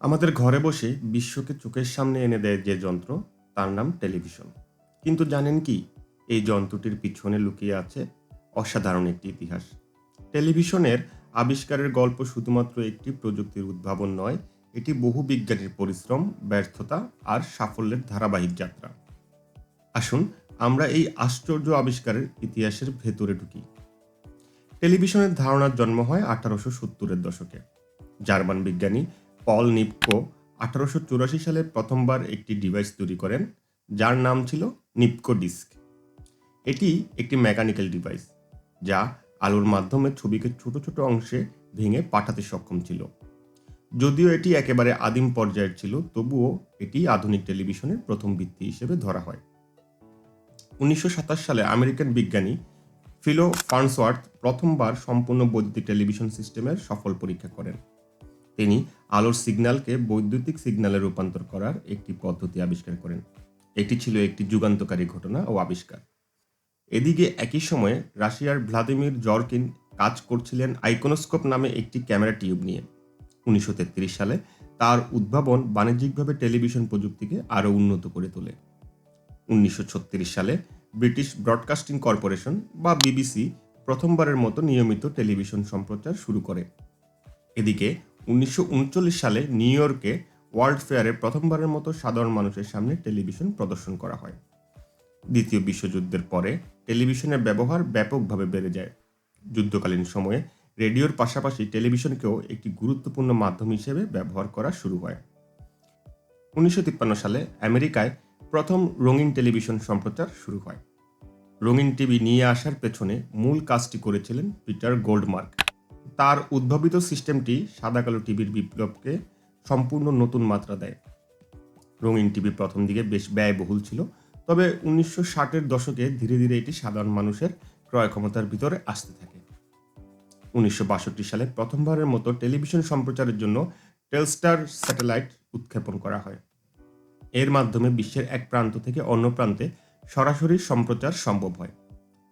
আমাদের ঘরে বসে বিশ্বকে চোখের সামনে এনে দেয় যে যন্ত্র, তার নাম টেলিভিশন। কিন্তু জানেন কি, এই যন্ত্রটির পিছনে লুকিয়ে আছে অসাধারণ একটি ইতিহাস। টেলিভিশনের আবিষ্কারের গল্প শুধুমাত্র একটি প্রযুক্তির উদ্ভাবন নয়, এটি বহু বিজ্ঞানীর পরিশ্রম, ব্যর্থতা আর সাফল্যের ধারাবাহিক যাত্রা। আসুন, আমরা এই আশ্চর্য আবিষ্কারের ইতিহাসের ভেতরে ঢুকি। টেলিভিশনের ধারণার জন্ম হয় আঠারোশো সত্তরের দশকে। জার্মান বিজ্ঞানী পল নিপকো আঠারোশো চুরাশি সালে প্রথমবার একটি ডিভাইস তৈরি করেন, যার নাম ছিল নিপকো ডিস্ক। এটি একটি মেকানিক্যাল ডিভাইস, যা আলোর মাধ্যমে ছবিকে ছোট ছোট অংশে ভেঙে পাঠাতে সক্ষম ছিল। যদিও এটি একেবারে আদিম পর্যায়ের ছিল, তবুও এটি আধুনিক টেলিভিশনের প্রথম ভিত্তি হিসেবে ধরা হয়। উনিশশো সাতাশ সালে আমেরিকান বিজ্ঞানী ফিলো ফার্নসওয়ার্থ প্রথমবার সম্পূর্ণ বৈদ্যুতিক টেলিভিশন সিস্টেমের সফল পরীক্ষা করেন। তিনি আলোর সিগন্যালকে বৈদ্যুতিক সিগন্যালে রূপান্তর করার একটি পদ্ধতি আবিষ্কার করেন। এটি ছিল একটি যুগান্তকারী ঘটনা ও আবিষ্কার। এদিকে একই সময়ে রাশিয়ার ভ্লাদিমির জর্কিন কাজ করছিলেন আইকোনোস্কোপ নামে একটি ক্যামেরা টিউব নিয়ে। উনিশশো তেত্রিশ সালে তার উদ্ভাবন বাণিজ্যিকভাবে টেলিভিশন প্রযুক্তিকে আরও উন্নত করে তোলে। উনিশশো ছত্রিশ সালে ব্রিটিশ ব্রডকাস্টিং কর্পোরেশন বা বিবিসি প্রথমবারের মতো নিয়মিত টেলিভিশন সম্প্রচার শুরু করে। এদিকে উনিশশো উনচল্লিশ সালে নিউ ইয়র্কে ওয়ার্ল্ড ফেয়ারে প্রথমবারের মতো সাধারণ মানুষের সামনে টেলিভিশন প্রদর্শন করা হয়। দ্বিতীয় বিশ্বযুদ্ধের পরে টেলিভিশনের ব্যবহার ব্যাপকভাবে বেড়ে যায়। যুদ্ধকালীন সময়ে রেডিওর পাশাপাশি টেলিভিশনকেও একটি গুরুত্বপূর্ণ মাধ্যম হিসেবে ব্যবহার করা শুরু হয়। উনিশশো তিপ্পান্ন সালে আমেরিকায় প্রথম রঙিন টেলিভিশন সম্প্রচার শুরু হয়। রঙিন টিভি নিয়ে আসার পেছনে মূল কাজটি করেছিলেন পিটার গোল্ডমার্ক। তার উদ্ভাবিত সিস্টেমটি সাদা কালো টিভির বিপ্লবকে সম্পূর্ণ নতুন মাত্রা দেয়। রঙিন টিভি প্রথম দিকে বেশ ব্যয়বহুল ছিল, তবে উনিশশো ষাটের দশকে ধীরে ধীরে এটি সাধারণ মানুষের ক্রয় ক্ষমতার ভিতরে আসতে থাকে। উনিশশো বাষট্টি সালে প্রথমবারের মতো টেলিভিশন সম্প্রচারের জন্য টেলস্টার স্যাটেলাইট উৎক্ষেপণ করা হয়। এর মাধ্যমে বিশ্বের এক প্রান্ত থেকে অন্য প্রান্তে সরাসরি সম্প্রচার সম্ভব হয়।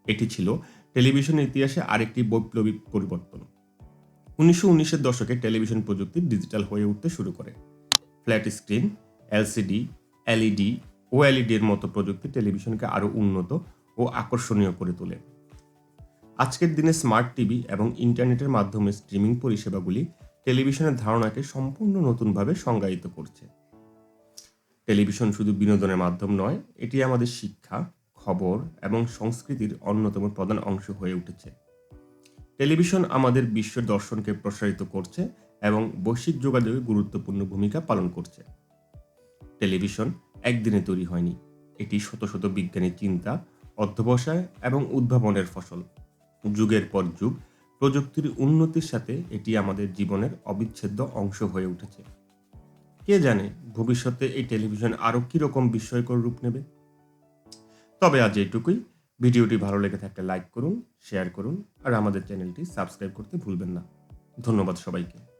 এটি ছিল টেলিভিশন ইতিহাসে আরেকটি বৈপ্লবিক পরিবর্তন। উনিশশো উনিশের দশকে টেলিভিশন প্রযুক্তি ডিজিটাল হয়ে উঠতে শুরু করে। ফ্ল্যাট স্ক্রিন, এলসিডি, এলইডি ও এলইডির মতো প্রযুক্তি টেলিভিশনকে আরও উন্নত ও আকর্ষণীয় করে তোলে। আজকের দিনে স্মার্ট টিভি এবং ইন্টারনেটের মাধ্যমে স্ট্রিমিং পরিষেবাগুলি টেলিভিশনের ধারণাকে সম্পূর্ণ নতুনভাবে সংজ্ঞায়িত করছে। টেলিভিশন শুধু বিনোদনের মাধ্যম নয়, এটি আমাদের শিক্ষা, খবর এবং সংস্কৃতির অন্যতম প্রধান অংশ হয়ে উঠেছে। টেলিভিশন আমাদের বিশ্বের দর্শনকে প্রসারিত করছে এবং বৈশ্বিক যোগাযোগে গুরুত্বপূর্ণ ভূমিকা পালন করছে। টেলিভিশন একদিনে তৈরি হয়নি। এটি শত শত বিজ্ঞানী চিন্তা, অধ্যবসায় এবং উদ্ভাবনের ফসল। যুগের পর যুগ প্রযুক্তির উন্নতির সাথে এটি আমাদের জীবনের অবিচ্ছেদ্য অংশ হয়ে উঠেছে। কে জানে ভবিষ্যতে এই টেলিভিশন আরও কীরকম বিস্ময়কর রূপ নেবে? তবে আজ এইটুকুই ভিডিওটি ভালো লেগে থাকলে লাইক করুন শেয়ার করুন, আর আমাদের চ্যানেলটি সাবস্ক্রাইব করতে ভুলবেন না। ধন্যবাদ সবাইকে।